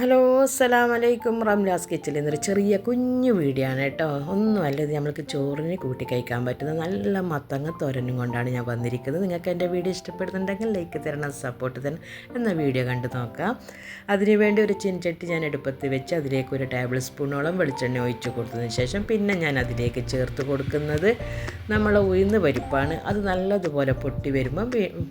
Hello അസ്സലാം വലൈക്കും റംലാസ് കിച്ചണിൽ നിന്നൊരു ചെറിയ കുഞ്ഞു വീഡിയോ ആണ് കേട്ടോ. ഒന്നുമല്ല ഇത് നമ്മൾക്ക് ചോറിന് കൂട്ടി കഴിക്കാൻ പറ്റുന്ന നല്ല മത്തങ്ങ തോരനും കൊണ്ടാണ് ഞാൻ വന്നിരിക്കുന്നത്. നിങ്ങൾക്ക് എന്റെ വീഡിയോ ഇഷ്ടപ്പെടുന്നുണ്ടെങ്കിൽ ലൈക്ക് തരണം സപ്പോർട്ട് തരണം എന്ന വീഡിയോ കണ്ടു നോക്കാം. അതിനുവേണ്ടി ഒരു ചിൻചട്ടി ഞാൻ എടുപ്പത്ത് വെച്ച് അതിലേക്ക് ഒരു ടേബിൾ സ്പൂണോളം വെളിച്ചെണ്ണ ഒഴിച്ച് കൊടുത്തതിന് ശേഷം പിന്നെ ഞാൻ അതിലേക്ക് ചേർത്ത് കൊടുക്കുന്നത് നമ്മൾ ഉഴുന്ന് പരിപ്പാണ്. അത് നല്ലതുപോലെ പൊട്ടി വരുമ്പം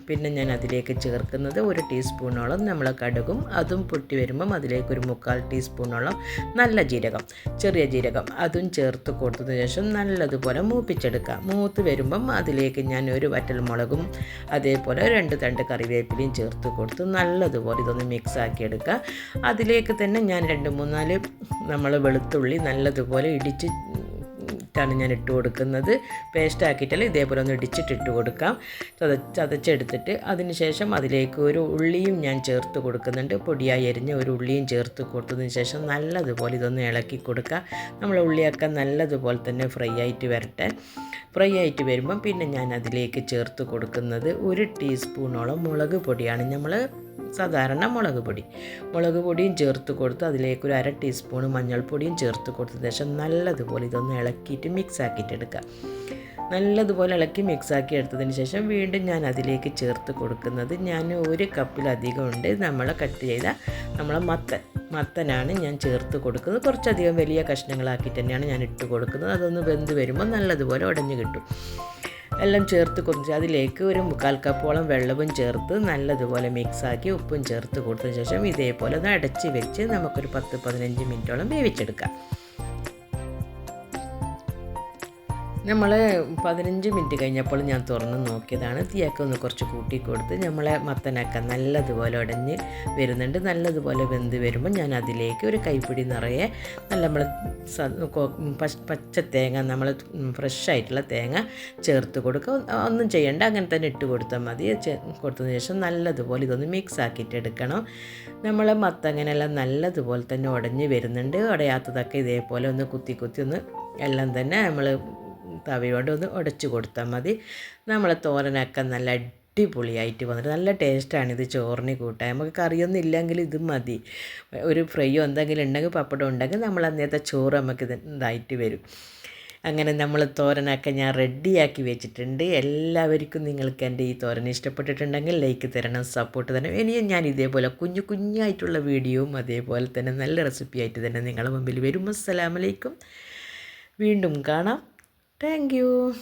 പിന്നെ ഞാൻ അതിലേക്ക് ചേർക്കുന്നത് ഒരു ടീസ്പൂണോളം നമ്മൾ കടുകും അതും പൊട്ടി വരുമ്പം അതിലേക്ക് ഒരു മുക്കാൽ ടീസ്പൂണോളം നല്ല ജീരകം ചെറിയ ജീരകം അതും ചേർത്ത് കൊടുത്തതിന് ശേഷം നല്ലതുപോലെ മൂപ്പിച്ചെടുക്കുക. മൂത്ത് വരുമ്പം അതിലേക്ക് ഞാൻ ഒരു വറ്റൽ മുളകും അതേപോലെ രണ്ട് തണ്ട് കറിവേപ്പിലയും ചേർത്ത് കൊടുത്ത് നല്ലതുപോലെ ഇതൊന്ന് മിക്സ് ആക്കി എടുക്കുക. അതിലേക്ക് തന്നെ ഞാൻ രണ്ട് മൂന്നാൽ നമ്മൾ വെളുത്തുള്ളി നല്ലതുപോലെ ഇടിച്ച് ാണ് ഞാൻ ഇട്ട് കൊടുക്കുന്നത്. പേസ്റ്റ് ആക്കിയിട്ടല്ല ഇതേപോലെ ഒന്ന് ഇടിച്ചിട്ട് ഇട്ട് കൊടുക്കാം. ചത ചതച്ചെടുത്തിട്ട് അതിനുശേഷം അതിലേക്ക് ഒരു ഉള്ളിയും ഞാൻ ചേർത്ത് കൊടുക്കുന്നുണ്ട്. പൊടിയായി എരിഞ്ഞ് ഒരു ഉള്ളിയും ചേർത്ത് കൊടുത്തതിന് ശേഷം നല്ലതുപോലെ ഇതൊന്ന് ഇളക്കി കൊടുക്കുക നമ്മൾ ഉള്ളിയൊക്കെ നല്ലതുപോലെ തന്നെ ഫ്രൈ ആയിട്ട് വരട്ടെ. ഫ്രൈ ആയിട്ട് വരുമ്പം പിന്നെ ഞാൻ അതിലേക്ക് ചേർത്ത് കൊടുക്കുന്നത് ഒരു ടീസ്പൂണോളം മുളക് പൊടിയാണ്. നമ്മൾ സാധാരണ മുളക് പൊടി. മുളക് പൊടിയും ചേർത്ത് കൊടുത്ത് അതിലേക്ക് ഒരു അര ടീസ്പൂൺ മഞ്ഞൾപ്പൊടിയും ചേർത്ത് കൊടുത്ത ശേഷം നല്ലതുപോലെ ഇതൊന്ന് ഇളക്കിയിട്ട് മിക്സ് ആക്കിയിട്ട് എടുക്കുക. നല്ലതുപോലെ ഇളക്കി മിക്സ് ആക്കി എടുത്തതിന് ശേഷം വീണ്ടും ഞാൻ അതിലേക്ക് ചേർത്ത് കൊടുക്കുന്നത് ഞാൻ ഒരു കപ്പിലധികം ഉണ്ട്. നമ്മൾ കട്ട് ചെയ്ത നമ്മളെ മത്തൻ മത്തനാണ് ഞാൻ ചേർത്ത് കൊടുക്കുന്നത്. കുറച്ചധികം വലിയ കഷ്ണങ്ങളാക്കിയിട്ട് തന്നെയാണ് ഞാൻ ഇട്ട് കൊടുക്കുന്നത്. അതൊന്ന് വെന്ത് വരുമ്പോൾ നല്ലതുപോലെ ഉടഞ്ഞു കിട്ടും. എല്ലാം ചേർത്ത് കൊടുത്ത് അതിലേക്ക് ഒരു മുക്കാൽ കപ്പോളം വെള്ളവും ചേർത്ത് നല്ലതുപോലെ മിക്സാക്കി ഉപ്പും ചേർത്ത് കൊടുത്ത ശേഷം ഇതേപോലെ ഒന്ന് അടച്ച് വെച്ച് നമുക്കൊരു പത്ത് പതിനഞ്ച് മിനിറ്റോളം വേവിച്ചെടുക്കാം. നമ്മൾ പതിനഞ്ച് മിനിറ്റ് കഴിഞ്ഞപ്പോൾ ഞാൻ തുറന്ന് നോക്കിയതാണ്. തീയൊക്കെ ഒന്ന് കുറച്ച് കൂട്ടി കൊടുത്ത് നമ്മളെ മത്തനൊക്കെ നല്ലതുപോലെ ഉടഞ്ഞ് വരുന്നുണ്ട്. നല്ലതുപോലെ വെന്ത് വരുമ്പോൾ ഞാൻ അതിലേക്ക് ഒരു കൈപ്പിടി നിറയെ നല്ല നമ്മൾ പച്ച തേങ്ങ നമ്മൾ ഫ്രഷ് ആയിട്ടുള്ള തേങ്ങ ചേർത്ത് കൊടുക്കുക. ഒന്നും ചെയ്യണ്ട. അങ്ങനെ തന്നെ ഇട്ട് കൊടുത്താൽ മതി. കൊടുത്തതിന് ശേഷം നല്ലതുപോലെ ഇതൊന്ന് മിക്സ് ആക്കിയിട്ട് എടുക്കണം. നമ്മൾ മത്തങ്ങനെല്ലാം നല്ലതുപോലെ തന്നെ ഉടഞ്ഞ് വരുന്നുണ്ട്. ഉടയാത്തതൊക്കെ ഇതേപോലെ ഒന്ന് കുത്തി കുത്തി ഒന്ന് എല്ലാം തന്നെ നമ്മൾ തവയോണ്ട് ഒന്ന് ഉടച്ചു കൊടുത്താൽ മതി. നമ്മളെ തോരനൊക്കെ നല്ല അടിപൊളിയായിട്ട് വന്നിട്ട് നല്ല ടേസ്റ്റാണ് ഇത് ചോറിന് കൂട്ടാൻ. നമുക്ക് കറിയൊന്നും ഇല്ലെങ്കിൽ ഇത് മതി. ഒരു ഫ്രൈയോ എന്തെങ്കിലും ഉണ്ടെങ്കിൽ പപ്പടം ഉണ്ടെങ്കിൽ നമ്മൾ അന്നേരത്തെ ചോറ് നമുക്ക് ഇത് ഇതായിട്ട് വരും. അങ്ങനെ നമ്മൾ തോരനൊക്കെ ഞാൻ റെഡിയാക്കി വെച്ചിട്ടുണ്ട്. എല്ലാവർക്കും നിങ്ങൾക്ക് എന്റെ ഈ തോരൻ ഇഷ്ടപ്പെട്ടിട്ടുണ്ടെങ്കിൽ ലൈക്ക് തരണം സപ്പോർട്ട് തരണം. ഇനിയും ഞാൻ ഇതേപോലെ കുഞ്ഞു കുഞ്ഞായിട്ടുള്ള വീഡിയോയും അതേപോലെ തന്നെ നല്ല റെസിപ്പി ആയിട്ട് തന്നെ നിങ്ങളുടെ മുമ്പിൽ വരും. അസ്സലാമലൈക്കും വീണ്ടും കാണാം. Thank you.